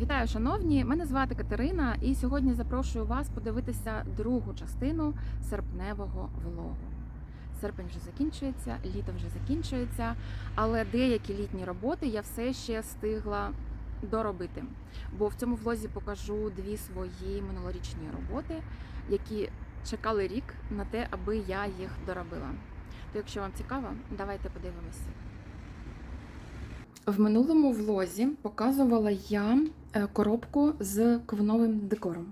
Вітаю, шановні! Мене звати Катерина, і сьогодні запрошую вас подивитися другу частину серпневого влогу. Серпень вже закінчується, літо вже закінчується, але деякі літні роботи я все ще встигла доробити. Бо в цьому влозі покажу дві свої минулорічні роботи, які чекали рік на те, аби я їх доробила. То, якщо вам цікаво, давайте подивимося. В минулому влозі показувала я е, коробку з квиновим декором.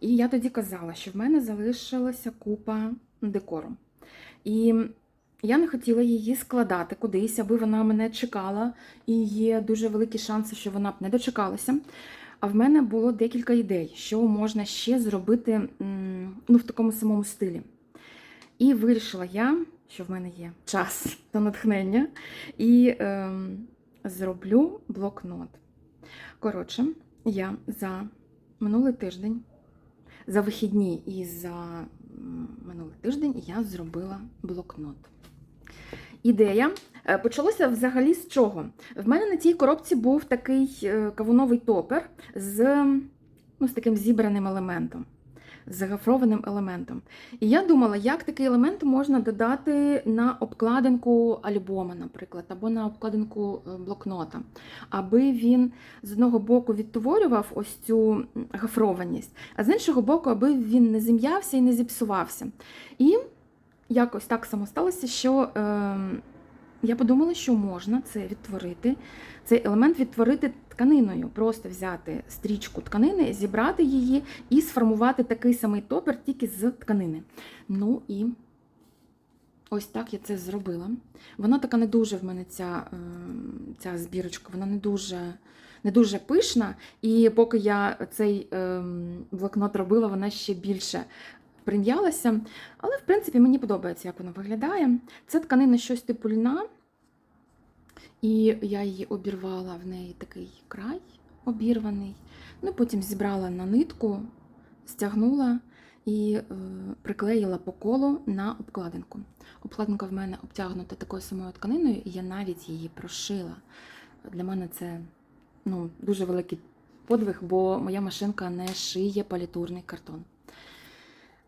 І я тоді казала, що в мене залишилася купа декору. І я не хотіла її складати кудись, аби вона мене чекала, і є дуже великі шанси, що вона б не дочекалася. А в мене було декілька ідей, що можна ще зробити ну, в такому самому стилі. І вирішила я, що в мене є час та натхнення, і ем, зроблю блокнот. Коротше, я за минулий тиждень, за вихідні і за минулий тиждень я зробила блокнот. Ідея е, почалося взагалі з чого? В мене на цій коробці був такий е, кавуновий топер з, ну, з таким зібраним елементом, з загafрованим елементом. І я думала, як такий елемент можна додати на обкладинку альбома, наприклад, або на обкладинку е, блокнота, аби він з одного боку відтворював ось цю гафрованість, а з іншого боку, аби він не зім'явся і не зіпсувався. І якось так само сталося, що е, я подумала, що можна це відтворити, цей елемент відтворити тканиною, просто взяти стрічку тканини, зібрати її і сформувати такий самий топер тільки з тканини. Ну і ось так я це зробила. Вона така не дуже в мене ця, е, ця збірочка, вона не дуже. Не дуже пишна, і поки я цей ем, блокнот робила, вона ще більше прим'ялася. Але, в принципі, мені подобається, як вона виглядає. Це тканина щось типу льна, і я її обірвала в неї такий край обірваний. Ну, потім зібрала на нитку, стягнула і е, приклеїла по колу на обкладинку. Обкладинка в мене обтягнута такою самою тканиною, і я навіть її прошила. Для мене це ну, дуже великий подвиг, бо моя машинка не шиє палітурний картон.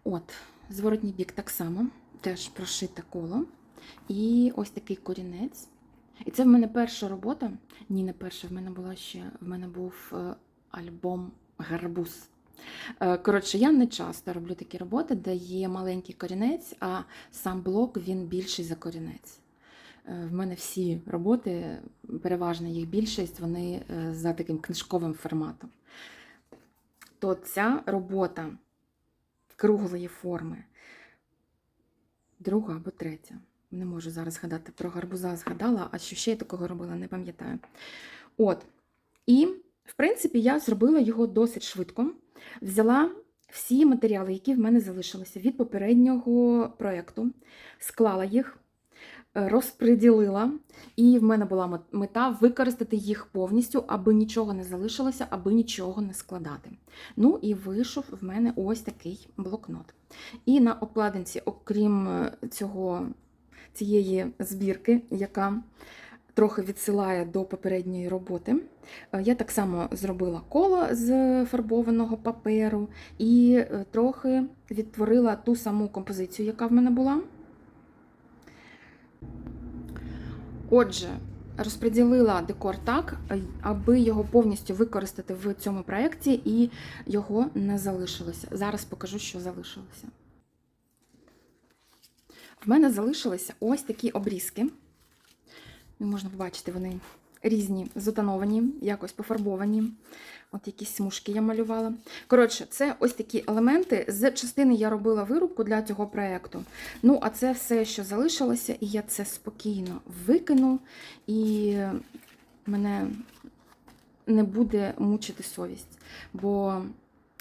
От, зворотній бік так само, теж прошите коло. І ось такий корінець. І це в мене перша робота. Ні, не перша, в мене була ще, в мене був е, альбом Гарбуз. Е, Коротше, я не часто роблю такі роботи, де є маленький корінець, а сам блок він більший за корінець. Е, В мене всі роботи, переважна їх більшість, вони за таким книжковим форматом. То ця робота круглої форми. Друга або третя. Не можу зараз згадати про гарбуза, згадала, а що ще я такого робила, не пам'ятаю. От. І, в принципі, я зробила його досить швидко. Взяла всі матеріали, які в мене залишилися від попереднього проєкту, склала їх, розподілила, і в мене була мета використати їх повністю, аби нічого не залишилося, аби нічого не складати. Ну і вийшов в мене ось такий блокнот. І на обкладинці, окрім е, цього, цієї збірки, яка трохи відсилає до попередньої роботи, е, я так само зробила коло з фарбованого паперу і е, трохи відтворила ту саму композицію, яка в мене була. Отже, розподілила декор так, е, аби його повністю використати в цьому проєкті, і його не залишилося. Зараз покажу, що залишилося. В мене залишилися ось такі обрізки. Ну, Можна побачити, вони різні, зотоновані, якось пофарбовані. От якісь смужки я малювала. Коротше, це ось такі елементи. З частини я робила вирубку для цього проєкту. Ну, а це все, що залишилося, і я це спокійно викину, і мене не буде мучити совість. Бо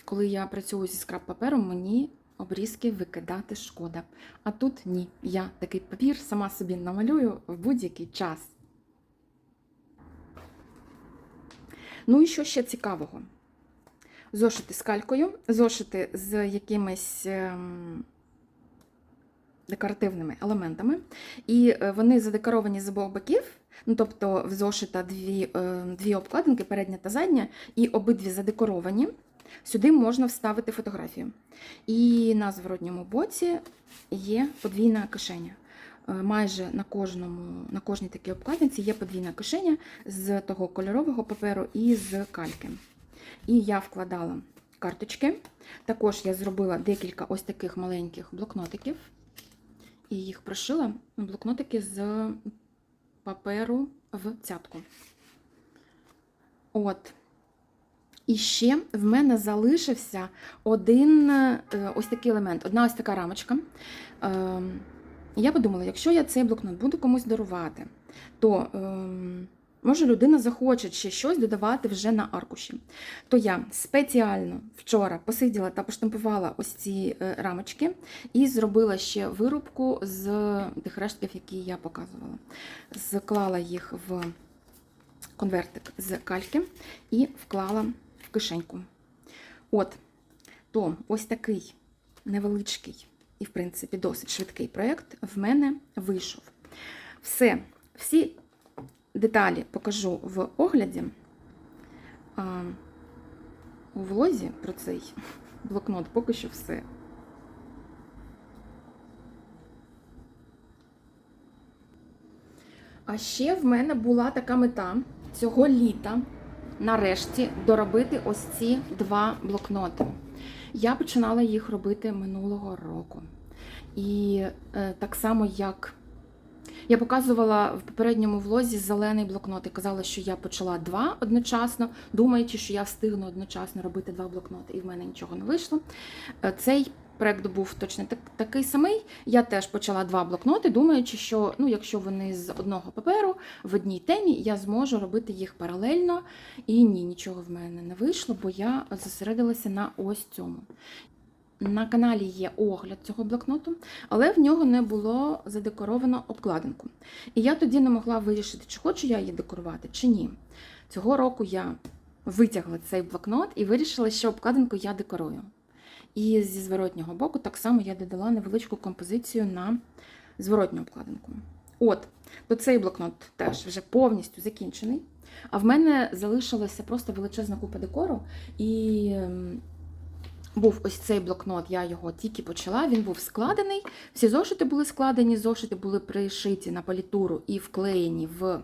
коли я працюю зі скраб-папером, мені обрізки викидати шкода. А тут ні. Я такий папір сама собі намалюю в будь-який час. Ну і що ще цікавого? Зошити з калькою, зошити з якимись ем, декоративними елементами, і е, вони задекоровані з обох боків. Ну, тобто в зошита дві, е, дві обкладинки, передня та задня, і обидві задекоровані. Сюди можна вставити фотографію. І на зворотньому боці є подвійна кишеня. Е, Майже на кожному, на кожній такій обкладинці є подвійна кишеня з того кольорового паперу і з кальки. І я вкладала карточки. Також я зробила декілька ось таких маленьких блокнотиків. І їх прошила блокнотики з паперу в цятку. От. І ще в мене залишився один е, ось такий елемент, одна ось така рамочка. Ем, Я подумала, якщо я цей блокнот буду комусь дарувати, то ем, може людина захоче ще щось додавати вже на аркуші. То я спеціально вчора посиділа та поштампувала ось ці е, рамочки і зробила ще вирубку з тих рештків, які я показувала. Склала їх в конвертик з кальки і вклала в кишеньку. От, то ось такий невеличкий і, в принципі, досить швидкий проєкт в мене вийшов. Все, всі деталі покажу в огляді. У влозі про цей блокнот поки що все. А ще в мене була така мета цього літа нарешті доробити ось ці два блокноти. Я починала їх робити минулого року. І е, так само, як я показувала в попередньому влозі зелений блокнот і казала, що я почала два одночасно, думаючи, що я встигну одночасно робити два блокноти, і в мене нічого не вийшло. Е, Цей проект був точно так, такий самий. Я теж почала два блокноти, думаючи, що ну, якщо вони з одного паперу в одній темі, я зможу робити їх паралельно. І ні, нічого в мене не вийшло, бо я зосередилася на ось цьому. На каналі є огляд цього блокноту, але в нього не було задекоровано обкладинку. І я тоді не могла вирішити, чи хочу я її декорувати, чи ні. Цього року я витягла цей блокнот і вирішила, що обкладинку я декорую. І зі зворотнього боку так само я додала невеличку композицію на зворотню обкладинку. От, то цей блокнот теж вже повністю закінчений. А в мене залишилася просто величезна купа декору. І ем, був ось цей блокнот, я його тільки почала, він був складений. Всі зошити були складені, зошити були пришиті на палітуру і вклеєні в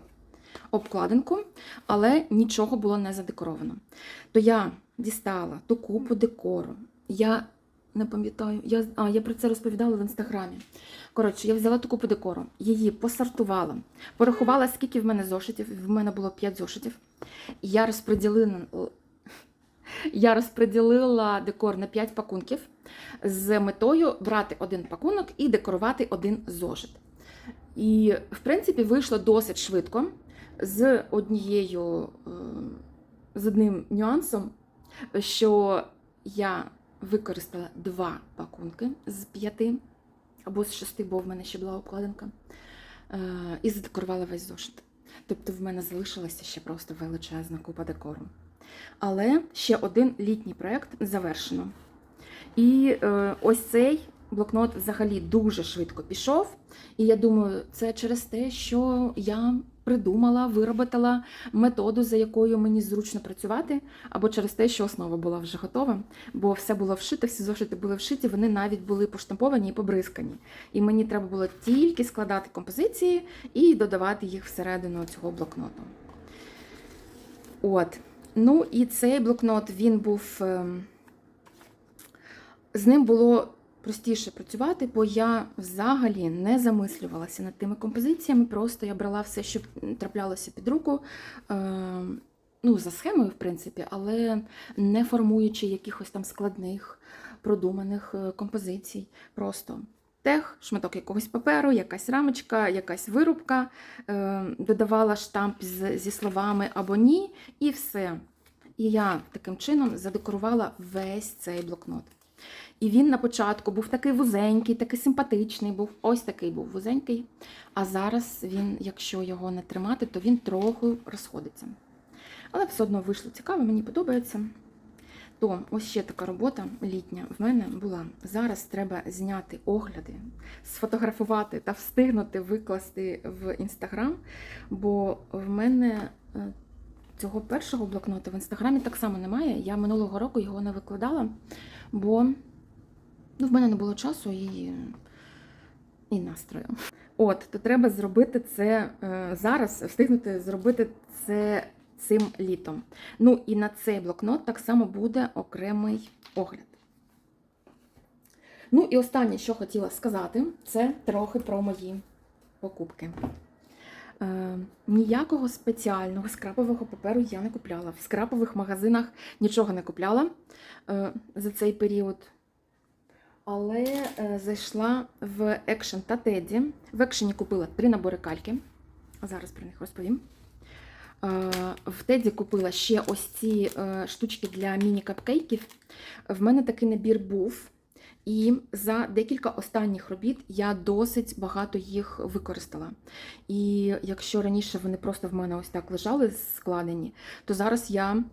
обкладинку, але нічого було не задекоровано. То я дістала ту купу декору. Я не пам'ятаю, я, а, я про це розповідала в інстаграмі. Коротше, я взяла ту купу декору, її посортувала, порахувала, скільки в мене зошитів. В мене було 5 зошитів. Я розподілила, я розподілила декор на 5 пакунків з метою брати один пакунок і декорувати один зошит. І, в принципі, вийшло досить швидко з однією, е, з одним нюансом, що я використала два пакунки з п'яти або з шести, бо в мене ще була обкладинка, е, і задекорувала весь зошит. Тобто в мене залишилася ще просто величезна купа декору. Але ще один літній проєкт завершено. І е, ось цей блокнот взагалі дуже швидко пішов. І я думаю, це через те, що я придумала, вироботала методу, за якою мені зручно працювати, або через те, що основа була вже готова, бо все було вшито, всі зошити були вшиті, вони навіть були поштамповані і побризкані. І мені треба було тільки складати композиції і додавати їх всередину цього блокноту. От. Ну і цей блокнот він був. ем, З ним було простіше працювати, бо я взагалі не замислювалася над тими композиціями. Просто я брала все, що траплялося під руку. ем, Ну, за схемою, в принципі, але не формуючи якихось там складних, продуманих е, композицій. Просто тех, шматок якогось паперу, якась рамочка, якась вирубка, е, додавала штамп зі словами або ні, і все. І я таким чином задекорувала весь цей блокнот. І він на початку був такий вузенький, такий симпатичний, був ось такий був вузенький. А зараз він, якщо його не тримати, то він трохи розходиться. Але все одно вийшло цікаво, мені подобається. то ось ще така робота літня в мене була. Зараз треба зняти огляди, сфотографувати та встигнути викласти в інстаграм, бо в мене е, цього першого блокнота в інстаграмі так само немає. Я минулого року його не викладала, бо ну, в мене не було часу і, і настрою. От, то треба зробити це е, зараз, встигнути зробити це цим літом. Ну і на цей блокнот так само буде окремий огляд. Ну і останнє, що хотіла сказати, це трохи про мої покупки. Е, ніякого спеціального скрапового паперу я не купляла. В скрапових магазинах нічого не купляла е, за цей період. Але е, зайшла в Action та Teddy. В Action купила три набори кальки. Зараз про них розповім. Е, В Теді купила ще ось ці е, штучки для міні-капкейків. В мене такий набір був. І за декілька останніх робіт я досить багато їх використала. І якщо раніше вони просто в мене ось так лежали складені, то зараз я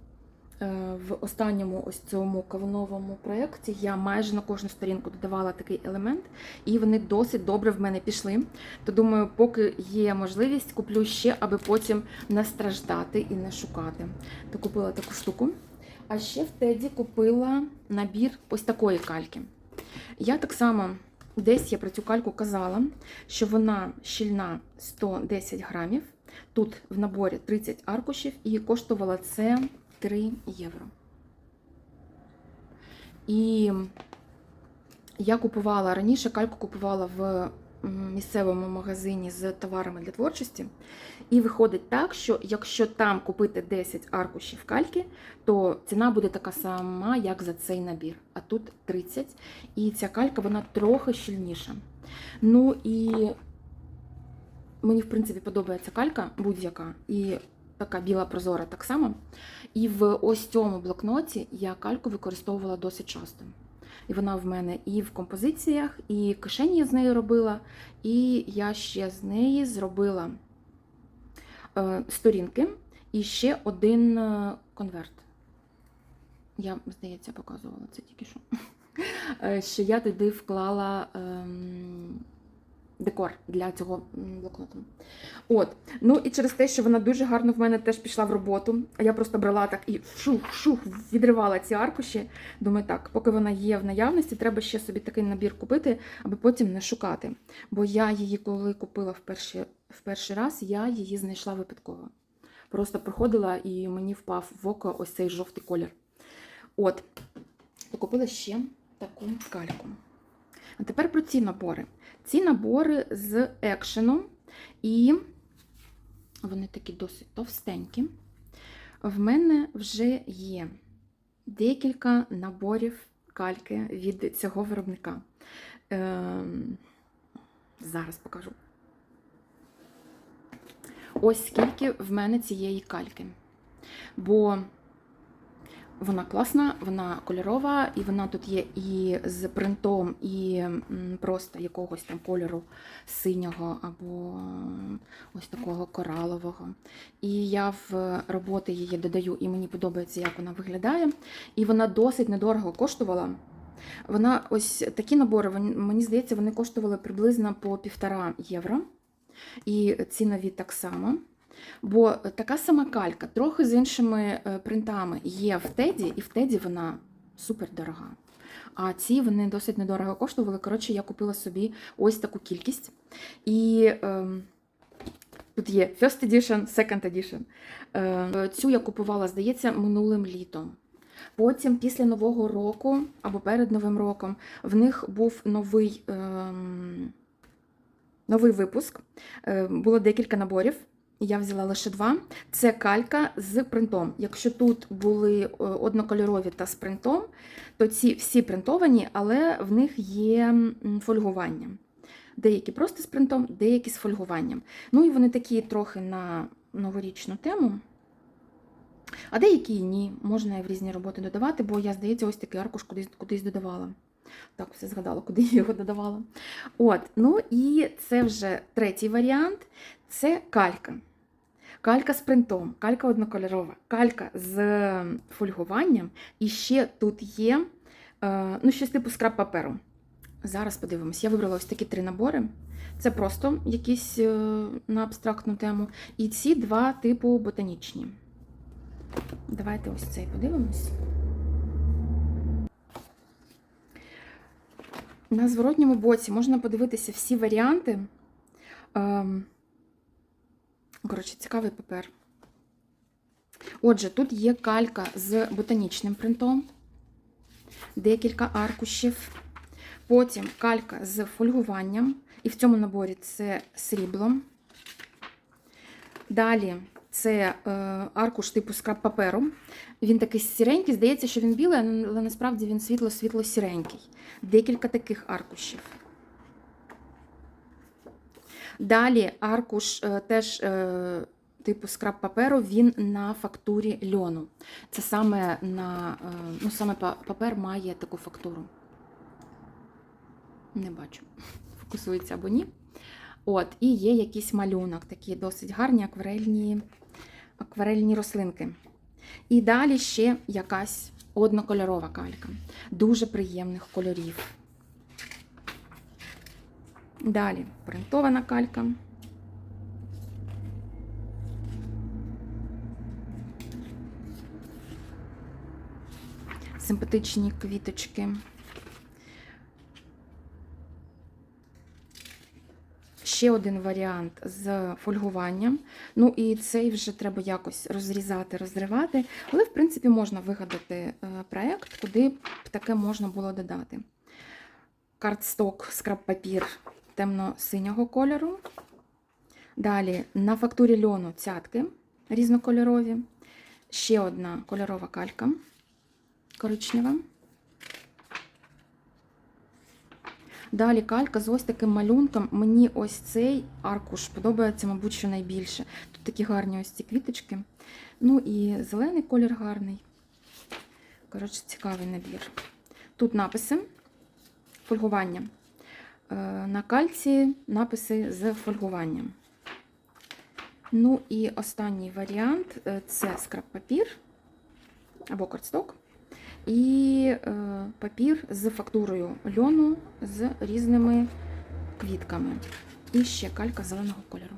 в останньому ось цьому кавуновому проєкті я майже на кожну сторінку додавала такий елемент, і вони досить добре в мене пішли. То думаю, поки є можливість, куплю ще, аби потім не страждати і не шукати. То купила таку штуку. А ще в Теді купила набір ось такої кальки. Я так само десь я про цю кальку казала, що вона щільна 110 грамів. Тут в наборі 30 аркушів і коштувала це 3 євро. І я купувала раніше кальку купувала в місцевому магазині з товарами для творчості. І виходить так, що якщо там купити 10 аркушів кальки, то ціна буде така сама, як за цей набір. А тут 30. І ця калька вона трохи щільніша. Ну і мені, в принципі, подобається калька будь-яка. І така біла прозора так само. І в ось цьому блокноті я кальку використовувала досить часто. І вона в мене і в композиціях, і кишені я з нею робила, і я ще з неї зробила е, сторінки і ще один е, конверт. Я, здається, показувала це тільки що. Е, Що я туди вклала ем, декор для цього блокноту. От. Ну і через те, що вона дуже гарно в мене теж пішла в роботу. А я просто брала так і шух-шух, відривала ці аркуші. Думаю, так, поки вона є в наявності, треба ще собі такий набір купити, аби потім не шукати. Бо я її, коли купила в перший, в перший раз, я її знайшла випадково. Просто проходила і мені впав в око ось цей жовтий колір. От, то купила ще таку кальку. А тепер про ці набори. Ці набори з екшену, і вони такі досить товстенькі. В мене вже є декілька наборів кальки від цього виробника. Ем, зараз покажу. Ось скільки в мене цієї кальки. Бо вона класна, вона кольорова, і вона тут є і з принтом, і просто якогось там кольору синього або ось такого коралового. І я в роботи її додаю, і мені подобається, як вона виглядає. І вона досить недорого коштувала. Вона ось такі набори, мені здається, вони коштували приблизно по півтора євро. І цінові так само. Бо така сама калька, трохи з іншими е, принтами є в Теді, і в Теді вона супер дорога. А ці вони досить недорого коштували. Коротше, я купила собі ось таку кількість. І ем, тут є First Edition, Second Edition. Е, цю я купувала, здається, минулим літом. Потім, після Нового року або перед Новим роком, в них був новий, ем, новий випуск. Е, було декілька наборів. Я взяла лише два. Це калька з принтом. Якщо тут були е, однокольорові та з принтом, то ці всі принтовані, але в них є фольгування. Деякі просто з принтом, деякі з фольгуванням. Ну і вони такі трохи на новорічну тему. А деякі ні, можна в різні роботи додавати, бо я, здається, ось такий аркуш кудись, кудись додавала. Так, все згадала, куди я його додавала. От, ну і це вже третій варіант це калька. калька з принтом, калька однокольорова, калька з фольгуванням, і ще тут є е, ну, щось типу скраб паперу. Зараз подивимось. Я вибрала ось такі три набори. Це просто якісь е, на абстрактну тему. І ці два типу ботанічні. Давайте ось цей подивимось. На зворотньому боці можна подивитися всі варіанти. Коротше, цікавий папер. Отже, тут є калька з ботанічним принтом, декілька аркушів. Потім калька з фольгуванням. І в цьому наборі це срібло. Далі це е, аркуш типу скраб паперу. Він такий сіренький, здається, що він білий, але насправді він світло-світло-сіренький. Декілька таких аркушів. Далі аркуш е, теж е, типу скраб паперу, він на фактурі льону. Це саме на е, ну, саме папер має таку фактуру. Не бачу, фокусується або ні. От, і є якийсь малюнок, такі досить гарні акварельні, акварельні рослинки. І далі ще якась однокольорова калька. Дуже приємних кольорів. Далі принтована калька. Симпатичні квіточки. Ще один варіант з фольгуванням. Ну і цей вже треба якось розрізати, розривати. Але, в принципі, можна вигадати е, проєкт, куди б таке можна було додати. Картсток, скраб-папір темно-синього кольору. Далі на фактурі льону цятки різнокольорові. Ще одна кольорова калька коричнева. Далі калька з ось таким малюнком. Мені ось цей аркуш подобається, мабуть, що найбільше. Тут такі гарні ось ці квіточки. Ну і зелений колір гарний. Коротше, цікавий набір. Тут написи, фольгування. Е, На кальці написи з фольгуванням. Ну і останній варіант е, це скраб-папір або картсток. І е, папір з фактурою льону з різними квітками. І ще калька зеленого кольору.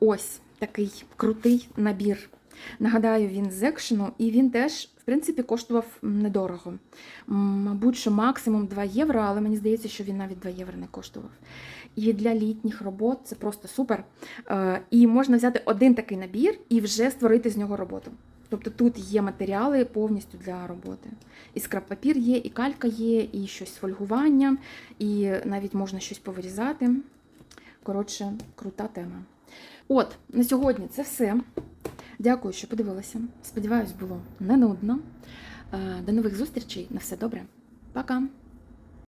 Ось такий крутий набір. Нагадаю, він з екшену, і він теж, в принципі, коштував недорого. Мабуть, що максимум 2 євро, але мені здається, що він навіть 2 євро не коштував. І для літніх робот це просто супер. Е, І можна взяти один такий набір і вже створити з нього роботу. Тобто тут є матеріали повністю для роботи. І скраб-папір є, і калька є, і щось з фольгуванням, і навіть можна щось повирізати. Коротше, крута тема. От, на сьогодні це все. Дякую, що подивилися. Сподіваюсь, було не нудно. Е, До нових зустрічей. На все добре. Пока!